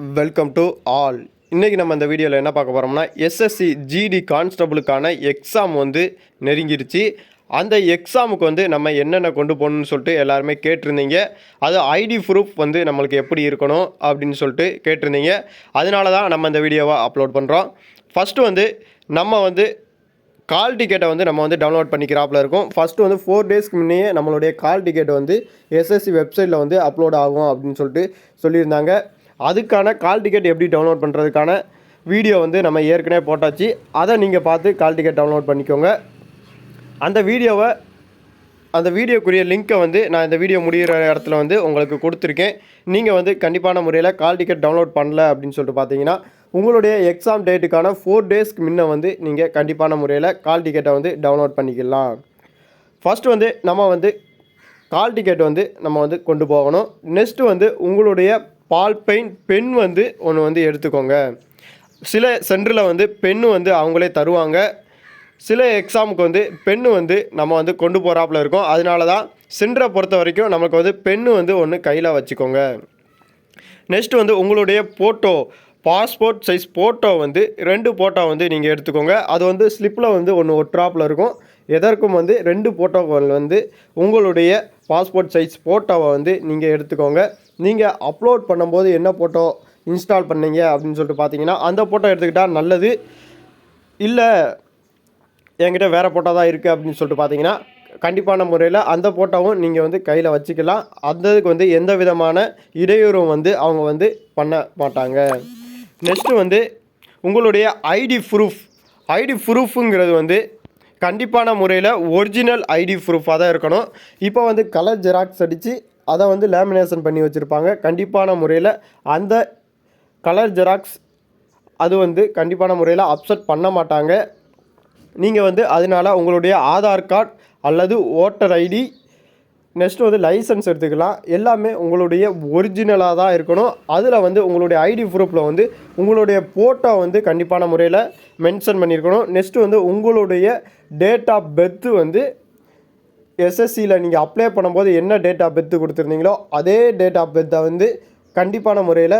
Welcome to all இன்றைக்கி நம்ம இந்த வீடியோவில் என்ன பார்க்க போகிறோம்னா எஸ்எஸ்சி ஜிடி கான்ஸ்டபுளுக்கான எக்ஸாம் வந்து நெருங்கிருச்சு. அந்த எக்ஸாமுக்கு வந்து நம்ம என்னென்ன கொண்டு போகணும்னு சொல்லிட்டு எல்லாருமே கேட்டிருந்தீங்க. அது ஐடி ப்ரூஃப் வந்து நம்மளுக்கு எப்படி இருக்கணும் அப்படின்னு சொல்லிட்டு கேட்டிருந்தீங்க. அதனால தான் நம்ம இந்த வீடியோவை அப்லோட் பண்ணுறோம் ஃபஸ்ட்டு வந்து நம்ம வந்து கால் டிக்கெட்டை வந்து நம்ம வந்து டவுன்லோட் பண்ணிக்கிறாப்புல இருக்கும். ஃபஸ்ட்டு வந்து ஃபோர் டேஸ்க்கு முன்னையே நம்மளுடைய கால் டிக்கெட் வந்து எஸ்எஸ்சி வெப்சைட்டில் வந்து அப்லோட் ஆகும் அப்படின்னு சொல்லிட்டு சொல்லியிருந்தாங்க. அதுக்கான கால் டிக்கெட் எப்படி டவுன்லோட் பண்ணுறதுக்கான வீடியோ வந்து நம்ம ஏற்கனவே போட்டாச்சு. அதை நீங்கள் பார்த்து கால் டிக்கெட் டவுன்லோட் பண்ணிக்கோங்க. அந்த வீடியோவை அந்த வீடியோக்குரிய லிங்க்கை வந்து நான் இந்த வீடியோ முடிகிற இடத்துல வந்து உங்களுக்கு கொடுத்துருக்கேன். நீங்கள் வந்து கண்டிப்பான முறையில் கால் டிக்கெட் டவுன்லோட் பண்ணல அப்படின்னு சொல்லிட்டு பார்த்தீங்கன்னா உங்களுடைய எக்ஸாம் டேட்டுக்கான ஃபோர் டேஸ்க்கு முன்ன வந்து நீங்கள் கண்டிப்பான முறையில் கால் டிக்கெட்டை வந்து டவுன்லோட் பண்ணிக்கலாம். ஃபஸ்ட்டு வந்து நம்ம வந்து கால் டிக்கெட் வந்து நம்ம வந்து கொண்டு போகணும். நெக்ஸ்ட்டு வந்து உங்களுடைய பால் பெயின் பென் வந்து ஒன்று வந்து எடுத்துக்கோங்க. சில சென்டரில் வந்து பென்னு வந்து அவங்களே தருவாங்க. சில எக்ஸாமுக்கு வந்து பெண் வந்து நம்ம வந்து கொண்டு போகிறாப்புல இருக்கோம். அதனால தான் சென்டரை பொறுத்த வரைக்கும் நமக்கு வந்து பென்னு வந்து ஒன்று கையில் வச்சுக்கோங்க. நெக்ஸ்ட் வந்து உங்களுடைய ஃபோட்டோ பாஸ்போர்ட் சைஸ் ஃபோட்டோ வந்து ரெண்டு ஃபோட்டோ வந்து நீங்கள் எடுத்துக்கோங்க. அது வந்து ஸ்லிப்பில் வந்து ஒன்று ஒட்ராப்பில் இருக்கும். எதற்கும் வந்து ரெண்டு ஃபோட்டோக்கள் வந்து உங்களுடைய பாஸ்போர்ட் சைஸ் ஃபோட்டோவை வந்து நீங்கள் எடுத்துக்கோங்க. நீங்கள் அப்லோட் பண்ணும்போது என்ன ஃபோட்டோ இன்ஸ்டால் பண்ணீங்க அப்படின்னு சொல்லிட்டு பார்த்தீங்கன்னா அந்த ஃபோட்டோ எடுத்துக்கிட்டால் நல்லது. இல்லை என்கிட்ட வேறு ஃபோட்டோ தான் இருக்குது அப்படின்னு சொல்லிட்டு பார்த்தீங்கன்னா கண்டிப்பான முறையில் அந்த ஃபோட்டோவும் நீங்கள் வந்து கையில் வச்சுக்கலாம். அந்ததுக்கு வந்து எந்த விதமான இடையூறும் வந்து அவங்க வந்து பண்ண மாட்டாங்க. நெக்ஸ்ட்டு வந்து உங்களுடைய ஐடி ப்ரூஃப் ஐடி ப்ரூஃபுங்கிறது வந்து கண்டிப்பான முறையில் ஒரிஜினல் ஐடி ப்ரூஃபாக தான் இருக்கணும். இப்போ வந்து கலர் ஜெராக்ஸ் அடித்து அதை வந்து லேமினேஷன் பண்ணி வச்சுருப்பாங்க. கண்டிப்பான முறையில் அந்த கலர் ஜெராக்ஸ் அது வந்து கண்டிப்பான முறையில் அப்செட் பண்ண மாட்டாங்க. நீங்கள் வந்து அதனால் உங்களுடைய ஆதார் கார்டு அல்லது ஓட்டர் ஐடி நெக்ஸ்ட் வந்து லைசன்ஸ் எடுத்துக்கலாம். எல்லாமே உங்களுடைய ஒரிஜினலாக தான் இருக்கணும். அதில் வந்து உங்களுடைய ஐடி ப்ரூஃபில் வந்து உங்களுடைய ஃபோட்டோ வந்து கண்டிப்பான முறையில் மென்ஷன் பண்ணியிருக்கணும் நெக்ஸ்ட்டு வந்து உங்களுடைய டேட் ஆஃப் பெர்த்து வந்து எஸ்எஸ்சியில் நீங்கள் அப்ளை பண்ணும்போது என்ன டேட் ஆஃப் பெர்த்து கொடுத்துருந்தீங்களோ அதே டேட் ஆஃப் பெர்த்தை வந்து கண்டிப்பான முறையில்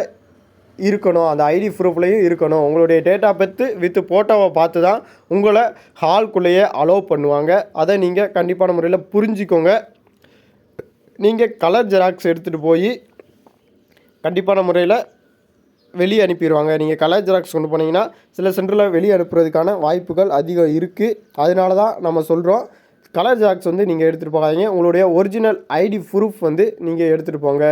இருக்கணும். அந்த ஐடி ப்ரூஃப்லேயும் இருக்கணும். உங்களுடைய டேட் ஆஃப் பர்த்து வித் ஃபோட்டோவை பார்த்து தான் உங்களை ஹால்குள்ளேயே அலோவ் பண்ணுவாங்க. அதை நீங்கள் கண்டிப்பான முறையில் புரிஞ்சிக்கோங்க. நீங்கள் கலர் ஜெராக்ஸ் எடுத்துகிட்டு போய் கண்டிப்பான முறையில் வெளியே அனுப்பிடுவாங்க நீங்கள் கலர் ஜெராக்ஸ் கொண்டு போனீங்கன்னா சில சென்டரில் வெளியே அனுப்புறதுக்கான வாய்ப்புகள் அதிகம் இருக்குது அதனால தான் நம்ம சொல்கிறோம் கலர் ஜெராக்ஸ் வந்து நீங்கள் எடுத்துகிட்டு போகாதீங்க. உங்களுடைய ஒரிஜினல் ஐடி ப்ரூஃப் வந்து நீங்கள் எடுத்துகிட்டு போங்க.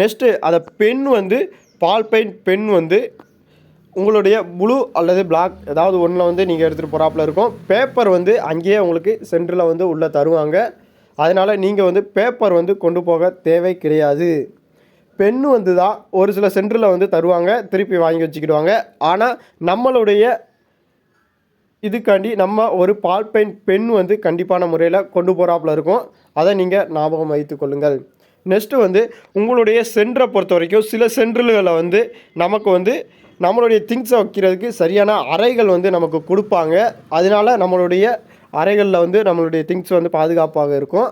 நெக்ஸ்ட்டு அதை பென் வந்து பால் பெயிண்ட் பென் வந்து உங்களுடைய ப்ளூ அல்லது பிளாக் ஏதாவது ஒன்றில் வந்து நீங்கள் எடுத்துகிட்டு போகிறாப்புல இருக்கும். பேப்பர் வந்து அங்கேயே உங்களுக்கு சென்டரில் வந்து உள்ளே தருவாங்க. அதனால் நீங்கள் வந்து பேப்பர் வந்து கொண்டு போக தேவை கிடையாது. பென்னு வந்து தான் ஒரு சில சென்டரில் வந்து தருவாங்க. திருப்பி வாங்கி வச்சுக்கிடுவாங்க. ஆனால் நம்மளுடைய இதுக்காண்டி நம்ம ஒரு பால் பெயின் பென் வந்து கண்டிப்பான முறையில் கொண்டு போகிறாப்புல இருக்கும். அதை நீங்கள் ஞாபகம் வைத்து கொள்ளுங்கள். நெக்ஸ்ட்டு வந்து உங்களுடைய சென்டரை பொறுத்த வரைக்கும் சில சென்ட்ருகளை வந்து நமக்கு வந்து நம்மளுடைய திங்ஸை வைக்கிறதுக்கு சரியான அறைகள் வந்து நமக்கு கொடுப்பாங்க. அதனால நம்மளுடைய அறைகளில் வந்து நம்மளுடைய திங்ஸ் வந்து பாதுகாப்பாக இருக்கும்.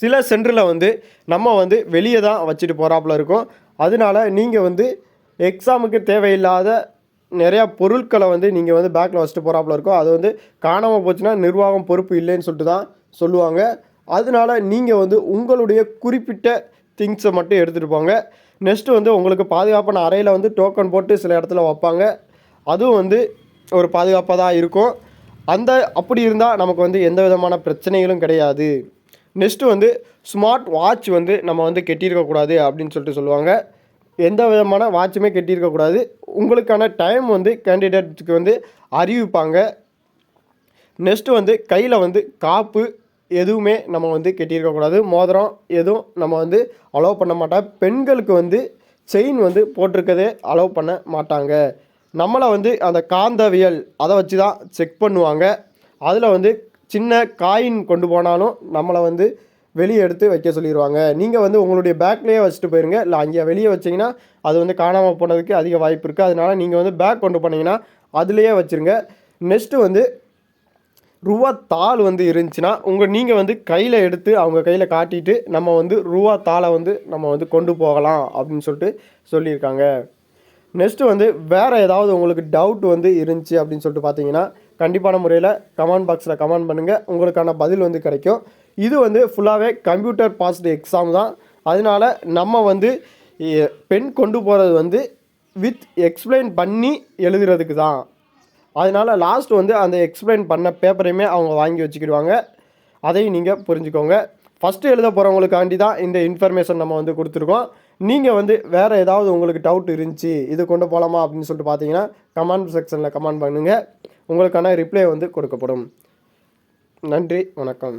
சில சென்டரில் வந்து நம்ம வந்து வெளியே தான் வச்சுட்டு போகிறாப்புல இருக்கும். அதனால நீங்கள் வந்து எக்ஸாமுக்கு தேவையில்லாத நிறையா பொருட்களை வந்து நீங்கள் வந்து பேக்கில் வச்சுட்டு போகிறாப்புல இருக்கும். அது வந்து காணாமல் போச்சுன்னா நிர்வாகம் பொறுப்பு இல்லைன்னு சொல்லிட்டு தான் சொல்லுவாங்க. அதனால நீங்கள் வந்து உங்களுடைய குறிப்பிட்ட திங்ஸை மட்டும் எடுத்துகிட்டு போங்க. நெக்ஸ்ட்டு வந்து உங்களுக்கு பாதுகாப்பான அறையில் வந்து டோக்கன் போட்டு சில இடத்துல வைப்பாங்க. அதுவும் வந்து ஒரு பாதுகாப்பாக தான் இருக்கும். அந்த அப்படி இருந்தால் நமக்கு வந்து எந்த விதமான பிரச்சனைகளும் கிடையாது. நெக்ஸ்ட்டு வந்து ஸ்மார்ட் வாட்ச் வந்து நம்ம வந்து கெட்டியிருக்கக்கூடாது அப்படின்னு சொல்லிட்டு சொல்லுவாங்க. எந்த விதமான வாட்சுமே கெட்டியிருக்கக்கூடாது. உங்களுக்கான டைம் வந்து கேண்டிடேட்ஸ்க்கு வந்து அறிவிப்பாங்க. நெக்ஸ்ட்டு வந்து கையில் வந்து காப்பு எதுவுமே நம்ம வந்து கெட்டியிருக்கக்கூடாது மோதிரம் எதுவும் நம்ம வந்து அலோவ் பண்ண மாட்டோம். பெண்களுக்கு வந்து செயின் வந்து போட்டிருக்கதே அலோவ் பண்ண மாட்டாங்க. நம்மளை வந்து அந்த காந்தவியல் அதை வச்சு தான் செக் பண்ணுவாங்க. அதில் வந்து சின்ன காயின் கொண்டு போனாலும் நம்மளை வந்து வெளியே எடுத்து வைக்க சொல்லிடுவாங்க நீங்கள் வந்து உங்களுடைய பேக்லேயே வச்சுட்டு போயிருங்க. இல்லை அங்கே வெளியே வச்சிங்கன்னா அது வந்து காணாமல் போனதுக்கு அதிக வாய்ப்பு இருக்குது அதனால் நீங்கள் வந்து பேக் கொண்டு போனீங்கன்னா அதுலேயே வச்சுருங்க. நெக்ஸ்ட்டு வந்து ரூபா தாள் வந்து இருந்துச்சுன்னா உங்கள் நீங்கள் வந்து கையில் எடுத்து அவங்க கையில் காட்டிட்டு நம்ம வந்து ரூபா தாளை வந்து நம்ம வந்து கொண்டு போகலாம் அப்படின்னு சொல்லிட்டு சொல்லியிருக்காங்க. நெக்ஸ்ட்டு வந்து வேறு ஏதாவது உங்களுக்கு டவுட் வந்து இருந்துச்சு அப்படின்னு சொல்லிட்டு பார்த்தீங்கன்னா கண்டிப்பான முறையில் கமெண்ட் பாக்ஸில் கமெண்ட் பண்ணுங்கள் உங்களுக்கான பதில் வந்து கிடைக்கும். இது வந்து ஃபுல்லாகவே கம்ப்யூட்டர் பாஸ்டு எக்ஸாம் தான். அதனால நம்ம வந்து பெண் கொண்டு போகிறது வந்து வித் எக்ஸ்பிளைன் பண்ணி எழுதுறதுக்கு தான். அதனால் லாஸ்ட் வந்து அந்த எக்ஸ்பிளைன் பண்ண பேப்பரையுமே அவங்க வாங்கி வச்சுக்கிடுவாங்க. அதையும் நீங்கள் புரிஞ்சுக்கோங்க. ஃபஸ்ட்டு எழுத போகிறவங்களுக்காண்டி தான் இந்த இன்ஃபர்மேஷன் நம்ம வந்து கொடுத்துருக்கோம். நீங்கள் வந்து வேறு ஏதாவது உங்களுக்கு டவுட் இருந்துச்சு இது கொண்டு போகலாமா அப்படின்னு சொல்லிட்டு பார்த்தீங்கன்னா கமெண்ட் செக்ஷனில் கமெண்ட் பண்ணுங்கள் உங்களுக்கான ரிப்ளை வந்து கொடுக்கப்படும். நன்றி வணக்கம்.